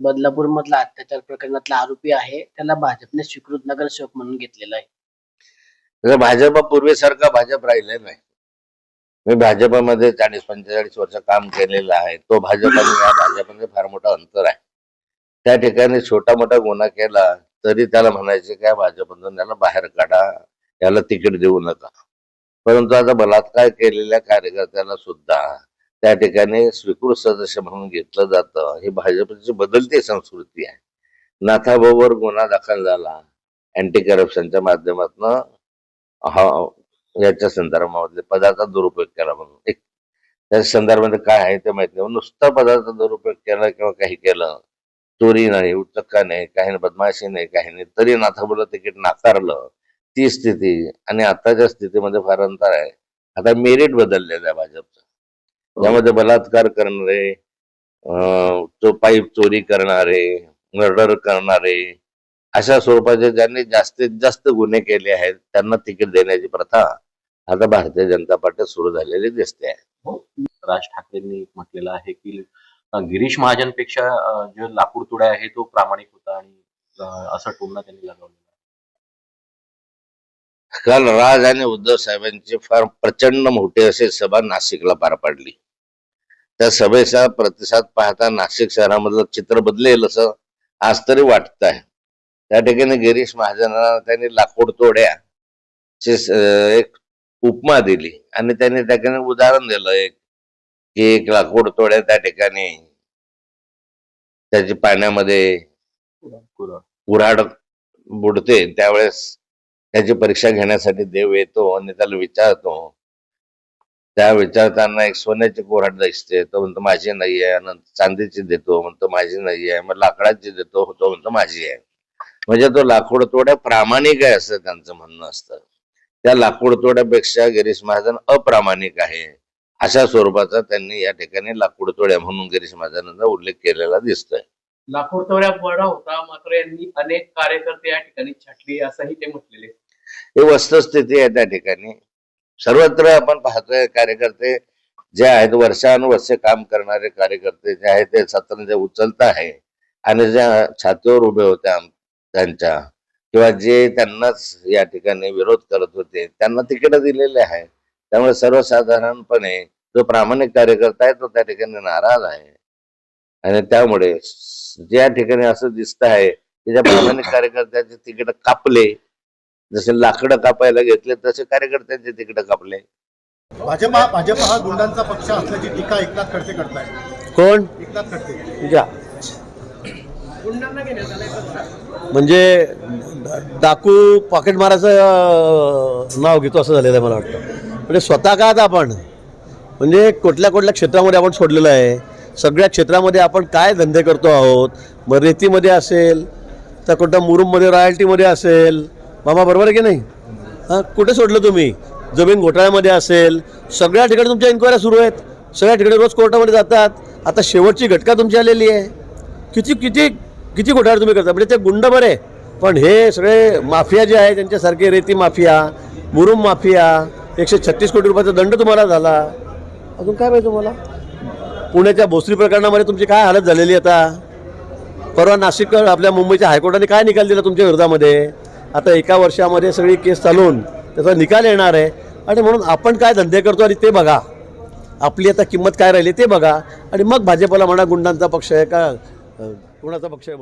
बदलापूर मधला अत्याचार प्रकरणातला आरोपी आहे. त्याला भाजपने स्वीकृत नगरसेवक म्हणून घेतलेला आहे. भाजप पूर्वीसारखा भाजप राहिले नाही. मी भाजपमध्ये चाळीस पंचेचाळीस वर्ष काम केलेलं आहे. तो भाजप आणि या भाजपमध्ये फार मोठा अंतर आहे. त्या ठिकाणी छोटा मोठा गुन्हा केला तरी त्याला म्हणायचे काय भाजपमधून त्याला बाहेर काढा. याला तिकीट देऊ नका. परंतु आता बलात्कार केलेल्या कार्यकर्त्याला सुद्धा त्या ठिकाणी स्वीकृत सदस्य म्हणून घेतलं जातं. ही भाजपची बदलती संस्कृती आहे. नाथाभाऊवर गुन्हा दाखल झाला. अँटी करप्शनच्या माध्यमातून हा याच्या संदर्भामध्ये पदाचा दुरुपयोग केला म्हणून. एक त्या संदर्भामध्ये काय आहे ते माहीत नाही. नुसता पदाचा दुरुपयोग केला किंवा काही केलं चोरी नाही उचक्का नाही काही नाही बदमाशी नाही काही नाही तरी नाथाबुला तिकीट नाकारलं ती स्थिती आणि आताच्या स्थितीमध्ये फार अंतर आहे. आता मेरिट बदललेलं आहे भाजपचं. यामध्ये बलात्कार करणारे तो पाईप चोरी करणारे मर्डर करणारे अशा स्वरूपाचे ज्यांनी जास्तीत जास्त गुन्हे केले आहेत त्यांना तिकीट देण्याची प्रथा आता भारतीय जनता पार्टीत सुरू झालेली दिसते आहे. राज ठाकरेंनी म्हटलेलं आहे की गिरीश महाजनपेक्षा जो लाकूड तुडा आहे तो प्रामाणिक होता आणि असं टोमणं त्यांनी लगावलेलं. काल राज आणि उद्धव साहेबांची फार प्रचंड मोठी अशी सभा नाशिकला पार पडली. त्या सभेचा प्रतिसाद पाहता नाशिक शहरामधलं चित्र बदलेल असं आज तरी वाटत आहे. त्या ठिकाणी गिरीश महाजनांना त्यांनी लाकूड तोड्या एक उपमा दिली आणि त्यांनी त्या ठिकाणी उदाहरण दिलं एक की एक लाकूड तोड्या त्या ठिकाणी त्याची पाण्यामध्ये कुऱ्हाड बुडते. त्यावेळेस त्याची परीक्षा घेण्यासाठी देव येतो आणि त्याला विचारतो त्या विचारताना एक सोन्याची कोऱ्हाड दिसते तो म्हणतो माझी नाही आहे नंतर चांदीची देतो म्हणतो माझी नाही आहे मग लाकडाची देतो तो म्हणतो माझी आहे. म्हणजे तो लाकूड तोड्या प्रामाणिक आहे असं त्यांचं म्हणणं असतं. त्या लाकूड तोड्यापेक्षा गिरीश महाजन अप्रामाणिक आहे अशा स्वरूपाचा त्यांनी या ठिकाणी लाकूड तोड्या म्हणून गिरीश महाजनांचा उल्लेख केलेला दिसतोय. लाकूड तोड्या बळा होता मात्र यांनी अनेक कार्यकर्ते या ठिकाणी छाटली असंही ते म्हटलेले. ही वस्तुस्थिती आहे त्या ठिकाणी. सर्वत्र आपण पाहतोय कार्यकर्ते जे आहेत वर्षानुवर्षे काम करणारे कार्यकर्ते जे आहेत ते सत्र जे उचलत आहे. आणि ज्या छातीवर उभे होते त्यांच्या किंवा जे त्यांनाच या ठिकाणी विरोध करत होते त्यांना तिकीट दिलेले आहे त्यामुळे सर्वसाधारणपणे जो प्रामाणिक कार्यकर्ता आहे तो त्या ठिकाणी नाराज आहे. आणि त्यामुळे ज्या ठिकाणी असं दिसत आहे की ज्या प्रामाणिक कार्यकर्त्याचे तिकीट कापले जसे लाकडं कापायला घेतले तसे कार्यकर्त्यांचे तिकडे कापले. भाजप हा भाजप हा गुंडांचा पक्ष असल्याची टीका एकनाथ खडसे करताय. कोण? एकनाथ खडसे. जा. म्हणजे डाकू पॉकेट मारायचं नाव घेतो असं झालेलं आहे मला वाटतं. म्हणजे स्वतः का आता आपण? म्हणजे कुठल्या कुठल्या क्षेत्रामध्ये आपण सोडलेलं आहे? सगळ्या क्षेत्रामध्ये आपण काय धंदे करतो आहोत? मग रेतीमध्ये असेल तर कुठं मुरुममध्ये रॉयल्टीमध्ये असेल मामा बरोबर आहे की नाही? हां कुठे सोडलं तुम्ही? जमीन घोटाळ्यामध्ये असेल सगळ्या ठिकाणी तुमच्या इन्क्वायऱ्या सुरू आहेत. सगळ्या ठिकाणी रोज कोर्टामध्ये जातात. आता शेवटची घटका तुमची आलेली आहे. किती किती किती घोटाळे तुम्ही करता? म्हणजे ते गुंड बरे. पण हे सगळे माफिया जे आहे त्यांच्यासारखे रेती माफिया मुरुम माफिया एकशे छत्तीस कोटी रुपयाचा दंड तुम्हाला झाला. अजून काय पाहिजे तुम्हाला? पुण्याच्या भोसरी प्रकरणामध्ये तुमची काय हालत झालेली आता? परवा नाशिक आपल्या मुंबईच्या हायकोर्टाने काय निकाल दिला तुमच्या विरोधामध्ये? आता एका वर्षामध्ये सगळी केस चालवून त्याचा निकाल येणार आहे. आणि म्हणून आपण काय धंदे करतो आणि ते बघा. आपली आता किंमत काय राहिली ते बघा. आणि मग भाजपला म्हणा गुंडांचा पक्ष आहे का कोणाचा पक्ष आहे?